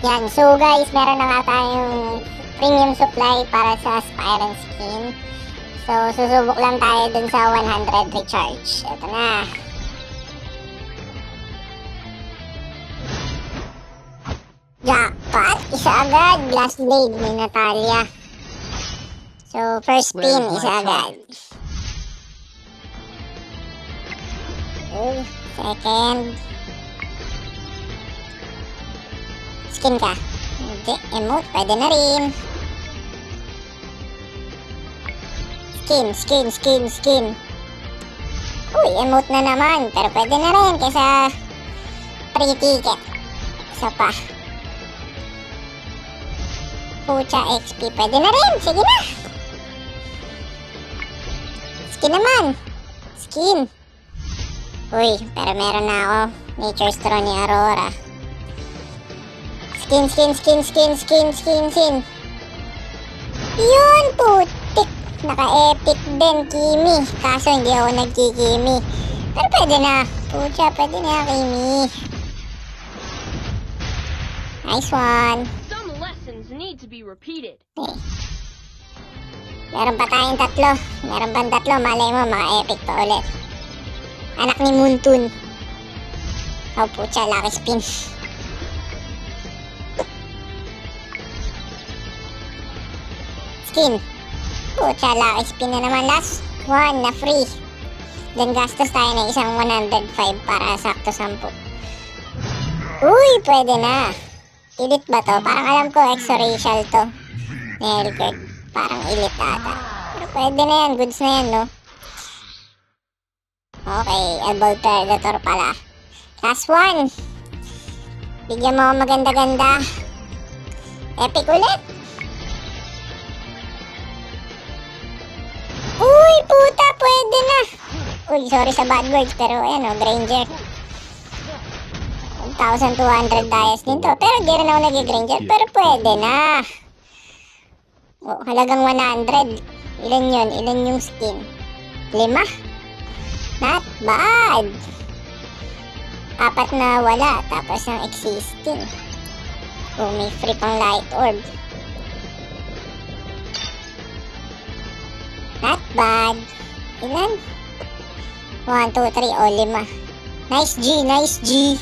Yan, so guys, meron na nga tayong premium supply para sa Spyron skin. So, susubok lang tayo dun sa 100 recharge. Ito na. Jackpot! Isa agad! Blast Blade ni Natalia. So, first my isa agad. Okay, second. Skin ka. Hindi, emote, pwede na rin. Skin, skin, skin, skin. Uy, emote na naman. Pero pwede na rin kaysa free ticket. Isa pa. Pucha XP. Pwede na rin. Sige na. Skin naman. Skin. Uy, pero meron na ako. Nature Straw ni Aurora. Skin, skin, skin, skin, skin, skin, skin. Yun, putik. Naka-epic din, Kimi. Kaso hindi ako nagkikimi. Pero pwede na. Pucha, pwede na, Kimi. Nice one. Some lessons need to be repeated. Eh. Meron pa tayong tatlo. Meron pang tatlo. Malay mo, mga epic pa ulit. Anak ni Muntun. Oh, pucha, lucky spin. Skin. Pucha, lucky spin na naman. Last one na free. Then gastos tayo ng isang 105 para sakto 10. Uy, pwede na. Elite ba to? Parang alam ko exo-racial to. Nelgert. Parang elite ata. Pero pwede na yan. Goods na yan, no? Okay, Elbow Predator pala. Last one. Bigyan mo maganda-ganda. Epic ulit. Pwede na. Uy, sorry sa bad words, pero ayan o, Granger. 1,200 dias din to. Pero di rin ako nag-Granger, pero pwede na. Oh, halagang 100. Ilan yun? Ilan yung skin? Lima? Not bad. Apat na wala, tapos ang existing. Oh, may free pang light orb. Not bad. Ilan? 1, 2, 3, o lima. Nice G, nice G.